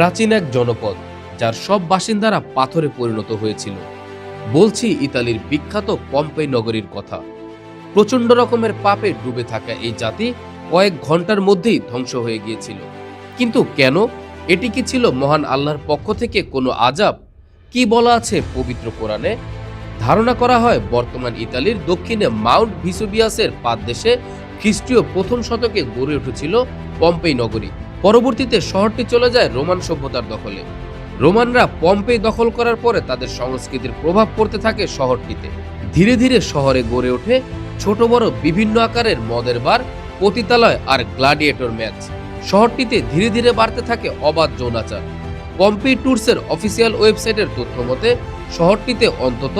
প্রাচীন এক জনপদ, যার সব বাসিন্দারা পাথরে পরিণত হয়েছিল। বলছি ইতালির বিখ্যাত পম্পেই নগরীর কথা। প্রচণ্ড রকমের পাপে ডুবে থাকা এই জাতি কয়েক ঘণ্টার মধ্যেই ধ্বংস হয়ে গিয়েছিল। কিন্তু কেন? এটি কি ছিল মহান আল্লাহর পক্ষ থেকে কোনো আজাব? কি বলা আছে পবিত্র কোরআনে? ধারণা করা হয় বর্তমান ইতালির দক্ষিণে মাউন্ট ভিসুবিয়াসের পাদদেশে খ্রিস্টীয় প্রথম শতকে গড়ে উঠেছিল পম্পেই নগরী। পরবর্তীতে শহরটি চলে যায় রোমান সভ্যতার দখলে। রোমানরা পম্পেই দখল করার পরে তাদের সংস্কৃতির প্রভাব পড়তে থাকে শহরটিতে। ধীরে ধীরে শহরে গড়ে ওঠে ছোট বড় বিভিন্ন আকারের মদের বার, পতিতালয় আর গ্লাডিয়েটর ম্যাচ। শহরটিতে ধীরে ধীরে বাড়তে থাকে অবাধ যৌনাচার। পম্পি ট্যুরসের অফিসিয়াল ওয়েবসাইটের তথ্য মতে, শহরটিতে অন্তত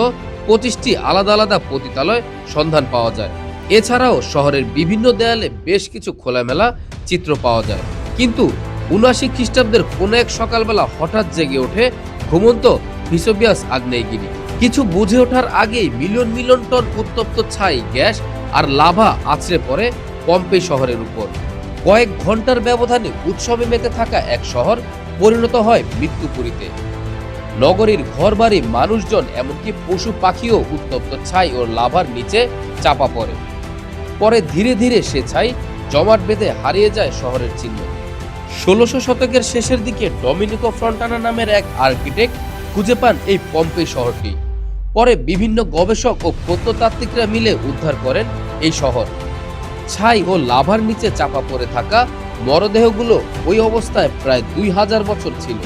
পঁচিশটি আলাদা আলাদা পতিতালয় সন্ধান পাওয়া যায়। এছাড়াও শহরের বিভিন্ন দেয়ালে বেশ কিছু খোলামেলা চিত্র পাওয়া যায়। কিন্তু উনআশি খ্রিস্টাব্দের কোনো এক সকালবেলা হঠাৎ জেগে ওঠে ঘুমন্ত ভিসোবিয়াস আগ্নেয়গিরি। কিছু বুঝে ওঠার আগেই মিলিয়ন মিলিয়ন টন উত্তপ্ত ছাই, গ্যাস আর লাভা আছড়ে পড়ে পম্পে শহরের উপর। কয়েক ঘণ্টার ব্যবধানে উৎসবে মেতে থাকা এক শহর পরিণত হয় মৃত্যুপুরীতে। নগরীর ঘর ঘরবাড়ি মানুষজন এমনকি পশু পাখিও উত্তপ্ত ছাই ও লাভার নিচে চাপা পড়ে। পরে ধীরে ধীরে সে ছাই জমাট বেঁধে হারিয়ে যায় শহরের চিহ্ন। ষোলোশো শতকের শেষের দিকে ডমিনিকো ফ্রন্টানা নামের এক আর্কিটেক্ট খুঁজে পান এই পম্পে শহরটি। পরে বিভিন্ন গবেষক ও প্রত্নতাত্ত্বিকরা মিলে উদ্ধার করেন এই শহর। ছাই ও লাভার নিচে চাপা পড়ে থাকা মরদেহগুলো ওই অবস্থায় প্রায় দুই হাজার বছর ছিল।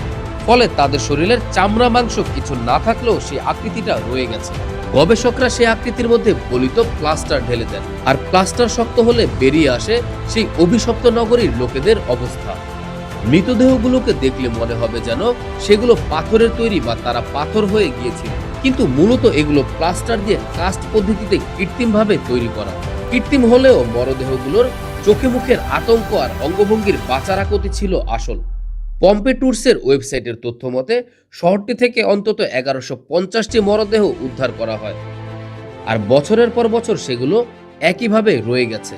ফলে তাদের শরীরের চামড়া মাংস কিছু না থাকলেও সেই আকৃতিটা রয়ে গেছে। গবেষকরা সেই আকৃতির মধ্যে গলিত প্লাস্টার ঢেলে দেন। আর প্লাস্টার শক্ত হলে বেরিয়ে আসে সেই অভিশপ্ত নগরীর লোকেদের অবস্থা। মৃতদেহগুলোকে দেখলে মনে হবে যেন সেগুলো পাথরের তৈরি বা তারা পাথর হয়ে গিয়েছিল। কিন্তু মূলত এগুলো প্লাস্টার দিয়ে কাস্ট পদ্ধতিতে কৃত্রিমভাবে তৈরি করা। কৃত্রিম হলেও মরদেহগুলোর চোখে মুখের আতঙ্ক আর অঙ্গভঙ্গির বাচারাকতি ছিল আসল। পম্পে ট্যুরসের ওয়েবসাইটের তথ্য মতে শহরটি থেকে অন্তত এগারোশো পঞ্চাশটি মরদেহ উদ্ধার করা হয়। আর বছরের পর বছর সেগুলো একইভাবে রয়ে গেছে।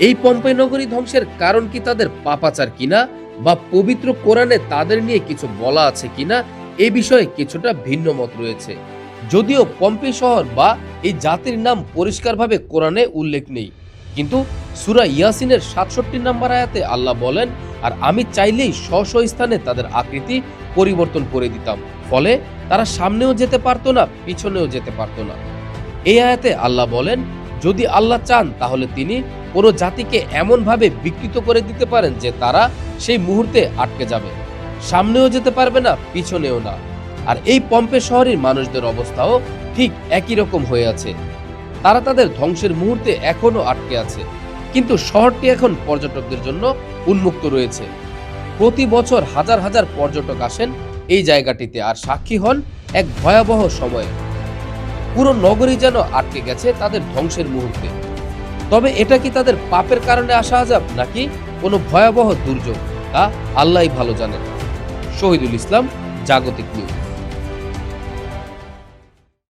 এই পম্পে নগরী ধ্বংসের কারণ কি তাদের পাপাচার কিনা বা পবিত্র কোরআনে তাদের নিয়ে কিছু বলা আছে কিনা, এ বিষয়ে কিছুটা ভিন্ন মত রয়েছে। যদিও পম্পে শহর বা এই জাতির নাম পরিষ্কারভাবে কোরআনে উল্লেখ নেই। কিন্তু সুরা ইয়াসিনের সাতষট্টি নম্বর আয়াতে আল্লাহ বলেন, আর আমি চাইলেই স্ব স্থানে তাদের আকৃতি পরিবর্তন করে দিতাম। ফলে তারা সামনেও যেতে পারতো না, পিছনেও যেতে পারতো না। এই আয়াতে আল্লাহ বলেন, যদি আল্লাহ চান, তাহলে তিনি কোনো জাতিকে এমনভাবে বিকৃত করে দিতে পারেন যে তারা সেই মুহূর্তে আটকে যাবে। সামনেও যেতে পারবে না, পিছনেও না। আর এই পম্পে শহরের মানুষদের অবস্থাও ঠিক একই রকম হয়ে আছে। তারা তাদের ধ্বংসের মুহূর্তে এখনও আটকে আছে। কিন্তু শহরটি এখন পর্যটকদের জন্য উন্মুক্ত রয়েছে। প্রতি বছর হাজার হাজার পর্যটক আসেন এই জায়গাটিতে আর সাক্ষী হন এক ভয়াবহ সময়ে। পুরো নগরী যেন আটকে গেছে তাদের ধ্বংসের মুহূর্তে। তবে এটা কি তাদের পাপের কারণে আসা আজাব, নাকি কোনো ভয়াবহ দুর্যোগ? তা আল্লাহই ভালো জানেন। শহীদুল ইসলাম, জাগতিক নিউজ।